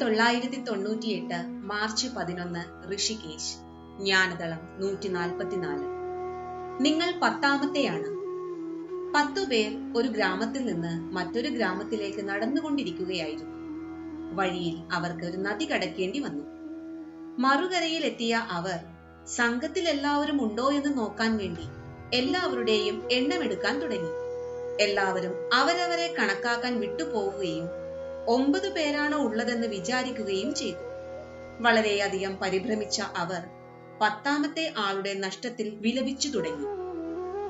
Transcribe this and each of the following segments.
തൊള്ളായിരത്തി തൊണ്ണൂറ്റിയെട്ട് മാർച്ച് പതിനൊന്ന് ഋഷികേശ്. ജ്ഞാനതളം നൂറ്റി നാൽപ്പത്തിനാല് നിങ്ങൾ പത്താമത്തെയാണ്. പത്തു പേർ ഒരു ഗ്രാമത്തിൽ നിന്ന് മറ്റൊരു ഗ്രാമത്തിലേക്ക് നടന്നുകൊണ്ടിരിക്കുകയായിരുന്നു. വഴിയിൽ അവർക്ക് ഒരു നദി കടക്കേണ്ടി വന്നു. മറുകരയിൽ എത്തിയ അവർ സംഘത്തിൽ എല്ലാവരും ഉണ്ടോ എന്ന് നോക്കാൻ വേണ്ടി എല്ലാവരുടെയും എണ്ണമെടുക്കാൻ തുടങ്ങി. എല്ലാവരും അവരവരെ കണക്കാക്കാൻ വിട്ടുപോവുകയും ഒമ്പത് പേരാണോ ഉള്ളതെന്ന് വിചാരിക്കുകയും ചെയ്തു. വളരെയധികം പരിഭ്രമിച്ച അവർ പത്താമത്തെ ആളുടെ നഷ്ടത്തിൽ വിലപിച്ചു തുടങ്ങി.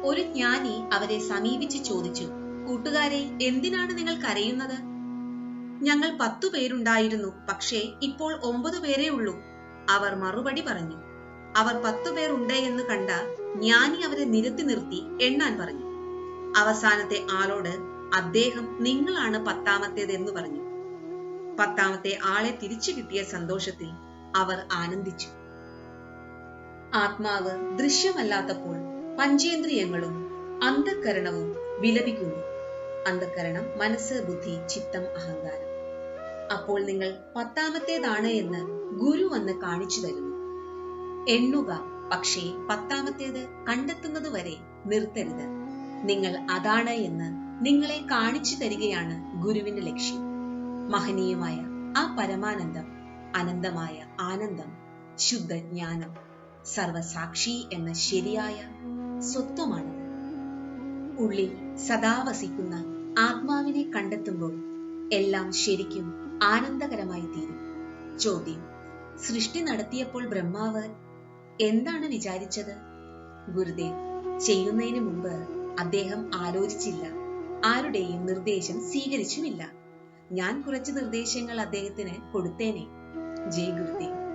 ഒരു ജ്ഞാനി അവരെ സമീപിച്ച് ചോദിച്ചു കൂട്ടുകാരെ എന്തിനാണ് നിങ്ങൾ കരയുന്നത്? ഞങ്ങൾ പത്തു പേരുണ്ടായിരുന്നു പക്ഷേ ഇപ്പോൾ ഒമ്പത് പേരേ ഉള്ളൂ. അവർ മറുപടി പറഞ്ഞു അവർ പത്തു പേരുണ്ട് എന്ന് കണ്ട ജ്ഞാനി അവരെ നിരത്തി നിർത്തി എണ്ണാൻ പറഞ്ഞു. അവസാനത്തെ ആളോട് അദ്ദേഹം നിങ്ങളാണ് പത്താമത്തേത് എന്ന് പറഞ്ഞു. പത്താമത്തെ ആളെ തിരിച്ചു കിട്ടിയ സന്തോഷത്തിൽ അവർ ആനന്ദിച്ചു. ആത്മാവ് ദൃശ്യമല്ലാത്തപ്പോൾ പഞ്ചേന്ദ്രിയങ്ങളും അന്ധകരണവും വിലപിക്കുന്നു. അന്ധകരണം മനസ്സ് ബുദ്ധി ചിത്തം അഹങ്കാരം. അപ്പോൾ നിങ്ങൾ പത്താമത്തേതാണ് എന്ന് ഗുരു വന്ന് കാണിച്ചു തരുന്നു. എണ്ണുക പക്ഷേ പത്താമത്തേത് കണ്ടെത്തുന്നത് വരെ നിർത്തരുത്. നിങ്ങൾ അതാണ് എന്ന് നിങ്ങളെ കാണിച്ചു തരികയാണ് ഗുരുവിന്റെ ലക്ഷ്യം. മഹനീയമായ ആ പരമാനന്ദം അനന്തമായ ആനന്ദം ശുദ്ധജ്ഞാനം സർവസാക്ഷി എന്ന ശരിയായ സ്വത്വമാണ്. ഉള്ളിൽ സദാ വസിക്കുന്ന ആത്മാവിനെ കണ്ടെത്തുമ്പോൾ എല്ലാം ശരിക്കും ആനന്ദകരമായി തീരും. ചോദ്യം സൃഷ്ടി നടത്തിയപ്പോൾ ബ്രഹ്മാവ് എന്താണ് വിചാരിച്ചത്? ഗുരുദേവ് ചെയ്യുന്നതിന് മുമ്പ് അദ്ദേഹം ആലോചിച്ചില്ല. ആരുടെയും നിർദ്ദേശം സ്വീകരിച്ചുമില്ല. ഞാൻ കുറച്ച് നിർദ്ദേശങ്ങൾ അദ്ദേഹത്തിന് കൊടുത്തേനെ. ജയ് ഗുരുദേവ്